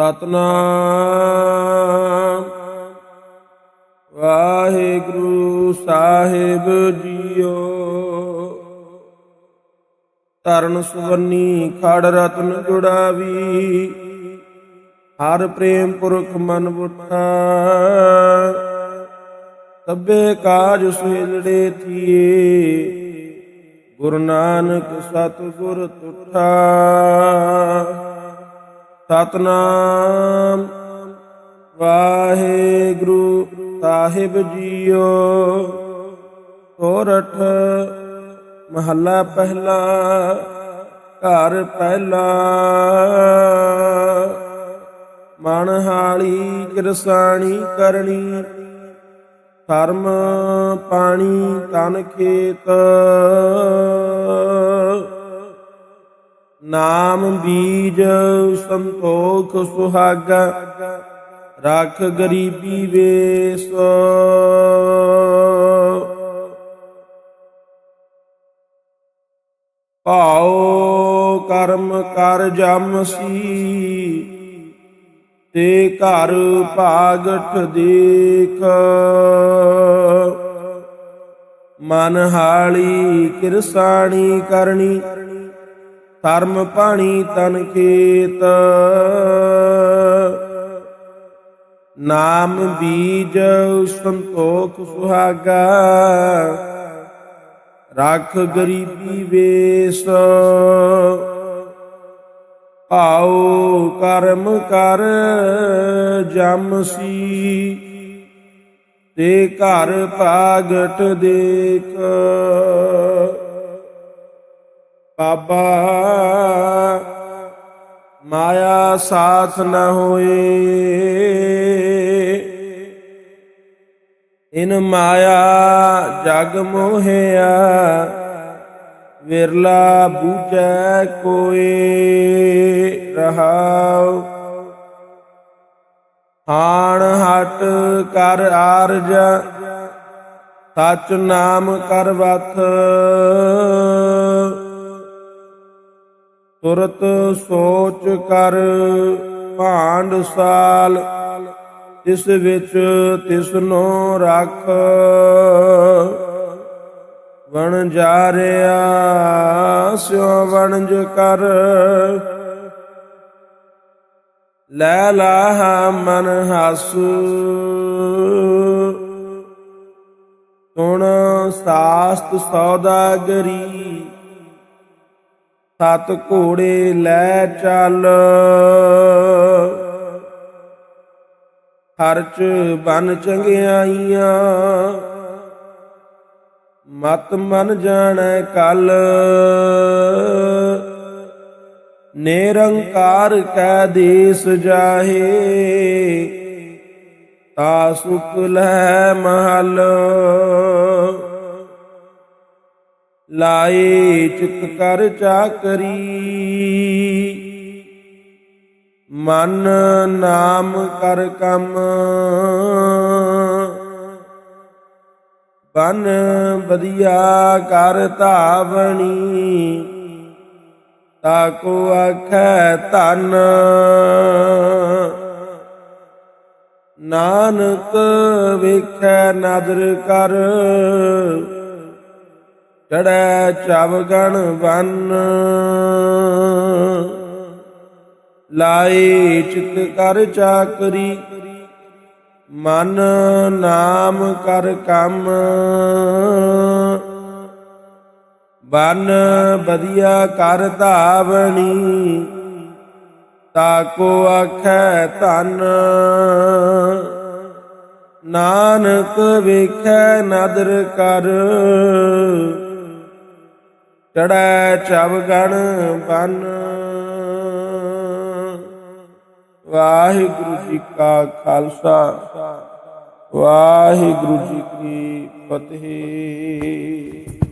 ਸਤਨਾਮ। ਵਾਹਿਗੁਰੂ ਸਾਹਿਬ ਜੀਓ। ਤਰਨ ਸੁਵੰਨੀ, ਖੜ ਰਤਨ ਜੁੜਾਵੀ। ਹਰ ਪ੍ਰੇਮ ਪੁਰਖ ਮਨ ਬੁੱਠਾ। ਸਭੇ ਕਾਜ ਸੁਹਿਲੜੇ ਥੀਏ। ਗੁਰੂ ਨਾਨਕ ਸਤਿਗੁਰ ਤੁਠਾ। ਸਤਨਾਮ। ਵਾਹਿਗੁਰੂ ਸਾਹਿਬ ਜੀਓ। ਸੋਰਠ ਮਹੱਲਾ ਪਹਿਲਾ, ਘਰ ਪਹਿਲਾ। ਮਨ ਹਾਲੀ ਕਿਰਸਾਣੀ ਕਰਨੀ। ਧਰਮ ਪਾਣੀ ਤਨ ਖੇਤ। ਨਾਮ ਬੀਜ ਸੰਤੋਖ ਸੁਹਾਗਾ, ਰੱਖ ਗਰੀਬੀ ਵੇਸ। ਭਾਉ ਕਰਮ ਕਰ ਜਮ ਸੀ, ਤੇ ਘਰ ਭਾਗਠ ਦੇਖ। ਮਨ ਹਾਲੀ ਕਿਰਸਾਣੀ ਕਰਨੀ ਧਰਮ ਪਾਣੀ ਤਨ ਖੇਤ। ਨਾਮ ਬੀਜ ਸੰਤੋਖ ਸੁਹਾਗਾ। ਰੱਖ ਗਰੀਬੀ ਵੇਸ। ਆਓ ਕਰਮ ਕਰ ਜਮਸੀ ਤੇ ਘਰ ਭਾਗਟ ਦੇਖ। ਬਾਬਾ, ਮਾਇਆ ਸਾਥ ਨ ਹੋਏ। ਇਨ ਮਾਇਆ ਜਗ ਮੋਹਿਆ, ਵਿਰਲਾ ਬੂਝੈ ਕੋਏ ਰਹਾਉ। ਹਾਣ ਹਟ ਕਰ ਆਰਜ, ਸਚ ਨਾਮ ਕਰ ਵਥ। ਤੁਰਤ ਸੋਚ ਕਰ ਭਾਂਡ ਸਾਲ ਇਸ ਵਿੱਚ ਤਿਸਨੋ ਰੱਖ। ਵਣ ਜਾ ਰਿਆ ਸਿਉ ਵਣਜ ਕਰ। ਲੈ ਲਾਹਾ ਮਨ ਹਾਸੂ। ਸੁਣ ਸਾਸਤ ਸੌਦਾਗਰੀ ਸਤ ਘੋੜੇ ਲੈ ਚੱਲ। ਖਰਚ ਬਨ ਚੰਗਿਆਈਆਂ, ਮਤ ਮਨ ਜਾਣੈ ਕਲ। ਨਿਰੰਕਾਰ ਕੈ ਦੇਸ ਜਾਹੇ, ਤਾ ਸੁਖ ਲੈ ਮਹਲ। ਲਾਏ ਚਿਤ ਕਰ ਚਾਕਰੀ। ਮਨ ਨਾਮ ਕਰ ਕੰਮ। ਬਨ ਬਦਿਆ ਕਰ ਧਾਵਣੀ। ਤਾਕੋ ਆਖੈ ਧਨ। ਨਾਨਕ ਵੇਖੈ ਨਦਰ ਕਰ। ਚੜੈ ਚਵਗਣ ਬਨ। ਲਾਈ ਚਿਤ ਕਰ ਚਾਕਰੀ, ਮਨ ਨਾਮ ਕਰ ਕੰਮ। ਬਨ ਬਦਿਆ ਕਰ ਧਾਵਣੀ ਤਾਕੋ ਆਖੈ ਧਨ। ਨਾਨਕ ਵੇਖੈ ਨਦਰ ਕਰ ਚੜੈ ਚਵਗਣ ਬਨ। ਵਾਹਿਗੁਰੂ ਜੀ ਕਾ ਖਾਲਸਾ ਵਾਹਿਗੁਰੂ ਜੀ ਕੀ ਫਤਿਹ।